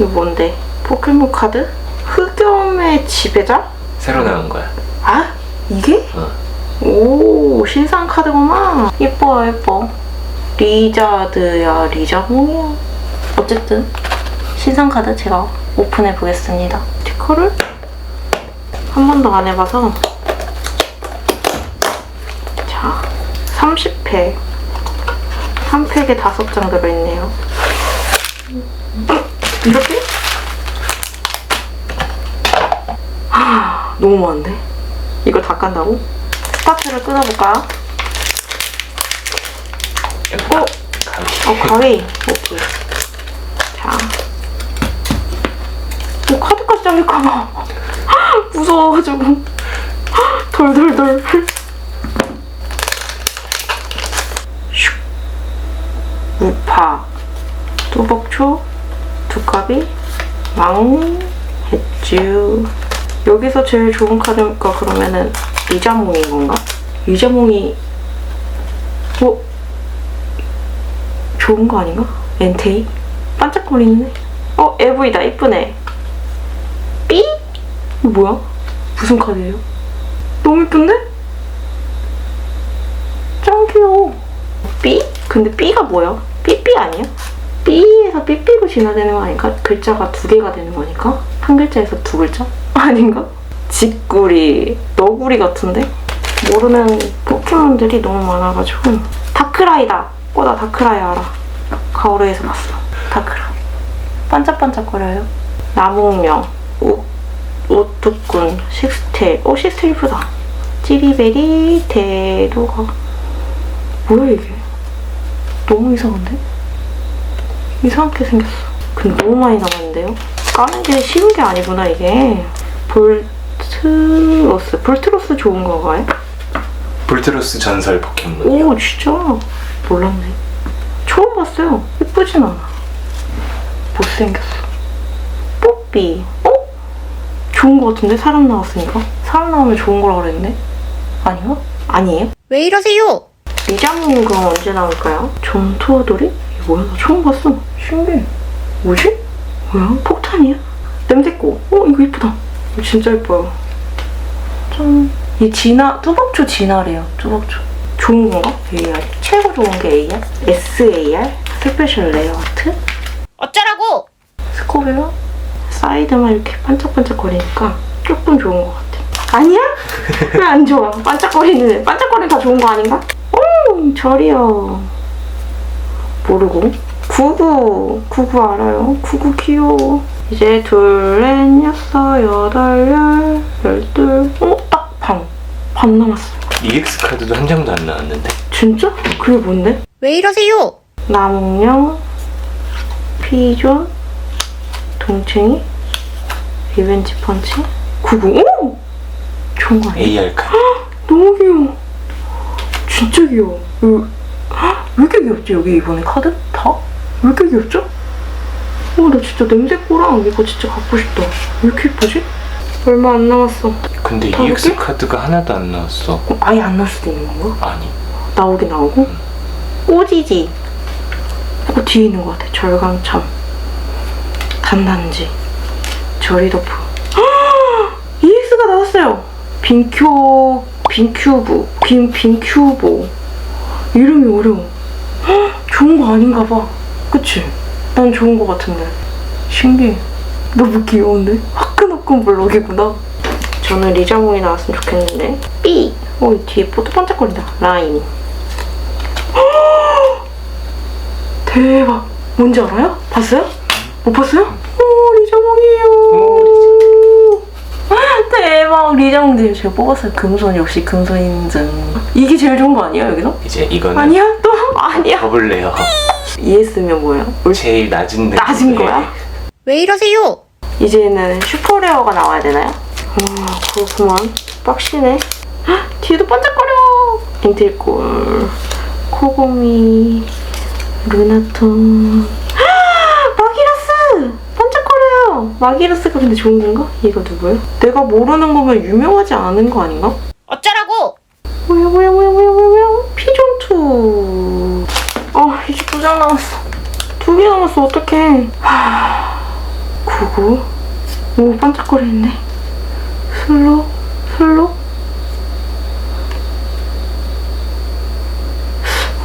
이거 뭔데? 포켓몬 카드? 흑염의 지배자? 새로 나온 거야. 아? 이게? 어. 오 신상 카드구나 예뻐 예뻐 리자드야 리자몽이야 어쨌든 신상 카드 제가 오픈해 보겠습니다 스티커를 한 번도 안 해봐서 자 30팩 한 팩에 다섯 장 들어있네요 이렇게? 하, 너무 많은데? 이걸 다 깐다고? 스타트를 끊어볼까요? 어? 어, 가위. 오케이. 자. 어, 카드까지 잘릴까봐. 무서워가지고. 돌돌돌. 슉. 우파. 뚜벅초. 두꺼비. 망했쥬. 여기서 제일 좋은 카드가 그러면은 이자몽인 건가? 이자몽이 어? 좋은 거 아닌가? 엔테이? 반짝거리네. 어, 에브이다. 이쁘네. 삐? 뭐야? 무슨 카드예요? 너무 이쁜데? 짱 귀여워. 삐? 근데 삐가 뭐야? 삐삐 아니야? 삐에서 삐삐로 진화되는 거 아닌가? 글자가 두 개가 되는 거니까? 한 글자에서 두 글자? 아닌가? 직구리, 너구리 같은데? 모르는 포켓몬들이 너무 많아가지고 다크라이다! 어, 나 다크라이 알아. 가오르에서 봤어. 다크라이. 반짝반짝거려요. 나무명, 오, 오뚜꾼, 식스텔. 어, 식스텔 이쁘다. 찌리베리, 대도가. 뭐야, 이게? 너무 이상한데? 이상하게 생겼어. 근데 너무 많이 남았는데요? 까는 게 쉬운 게 아니구나, 이게. 볼트로스. 볼트로스 좋은 건가요? 볼트로스 전설 포켓몬. 오 진짜 몰랐네 처음 봤어요 예쁘진 않아 못생겼어 뽀삐 어? 좋은 거 같은데 사람 나왔으니까 사람 나오면 좋은 거라 그랬는데 아닌가? 아니에요? 왜 이러세요? 리장님 그럼 언제 나올까요? 전투어돌이? 뭐야 나 처음 봤어 신기해 뭐지? 뭐야 폭탄이야? 냄새꼬 어 이거 이쁘다 이거 진짜 예뻐요 짠. 이 진화, 뚜벅초 진화래요, 뚜벅초. 좋은 건가? AR. 최고 좋은 게 AR? SAR? 스페셜 레어 아트? 어쩌라고? 스코베어? 사이드만 이렇게 반짝반짝 거리니까 조금 좋은 것 같아. 아니야? 왜 안 좋아? 반짝거리는, 반짝거리는 다 좋은 거 아닌가? 오, 저리요. 모르고. 구구, 구구 알아요. 구구 귀여워. 이제 둘, 넷, 여섯, 여덟, 열, 열둘, 어, 딱 반. 반 남았어. EX 카드도 한 장도 안 나왔는데. 진짜? 그게 뭔데? 왜 이러세요? 나몽령, 피존, 동챙이, 리벤지 펀치, 구구. 오! 좋은 거 아니야? AR 카드. 너무 귀여워. 진짜 귀여워. 왜 이렇게 귀엽지? 여기 이번에 카드? 다? 왜 이렇게 귀엽죠? 와, 나 진짜 냄새꼬랑 이거 진짜 갖고 싶다. 왜 이렇게 예쁘지? 얼마 안 남았어. 근데 다 EX 볼게? 카드가 하나도 안 나왔어. 그럼 아예 안 나올 수도 있는 건가? 아니. 나오긴 나오고 꼬지지 어, 뒤에 있는 것 같아 절강참 단단지 저리도프 EX가 나왔어요 빈큐 빈큐브 빈 빈큐보 이름이 어려워 헉, 좋은 거 아닌가 봐 그치? 난 좋은 거 같은데 신기해 너무 귀여운데? 화끈화끈 블록이구나 저는 리자몽이 나왔으면 좋겠는데 삐! 어, 이 뒤에 포도 반짝거린다 라인 대박. 뭔지 알아요? 봤어요? 못 봤어요? 오, 리자몽이에요. 대박. 리자몽들 제가 뽑았어요. 금손 역시 금손 인증. 이게 제일 좋은 거 아니에요, 여기서? 이제 이거는 아니야? 또? 아니야. 더블레어. ES면 뭐예요? 제일 낮은 낮은 거야? 왜 이러세요? 이제는 슈퍼레어가 나와야 되나요? 아, 그렇구만. 빡시네. 헉, 뒤에도 반짝거려. 인틸골, 코고미, 루나톤. 헉, 마기라스! 반짝거려요. 마기라스가 근데 좋은 건가? 얘가 누구야? 내가 모르는 거면 유명하지 않은 거 아닌가? 어쩌라고? 뭐야 뭐야 뭐야 뭐야 뭐야 뭐야 피존투 아 이제 두 장 남았어 두 개 남았어 어떡해 하... 누구? 오 반짝거리는데 슬로 슬로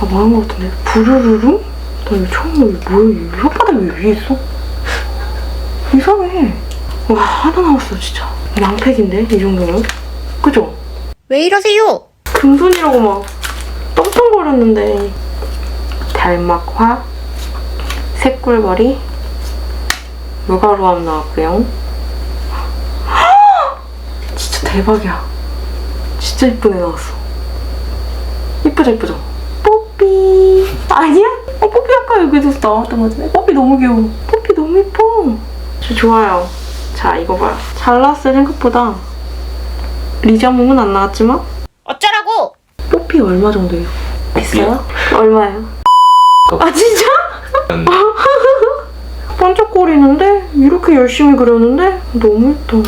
아 망한 것 같은데 부르르릉? 나 이거 처음 봐 뭐야 이 혓바닥 왜 위에 있어? 이상해. 와 하나 남았어 진짜. 망팩인데 이 정도면. 그죠? 왜 이러세요? 금손이라고 막 떵떵거렸는데. 달막화 새꿀벌이 무가루함 나왔고요. 진짜 대박이야. 진짜 이쁜 애 나왔어. 이쁘죠 이쁘죠? 뽀삐. 아니야? 어, 뽀삐 아까 여기서 나왔던 거 뽀삐 너무 귀여워. 뽀삐 너무 이뻐 좋아요 자 이거 봐요 잘 나왔어요 생각보다 리자몽은 안 나왔지만 어쩌라고? 뽀삐 얼마 정도예요? 비싸요? 얼마예요? 아 진짜? 반짝거리는데? 이렇게 열심히 그렸는데? 너무 예뻐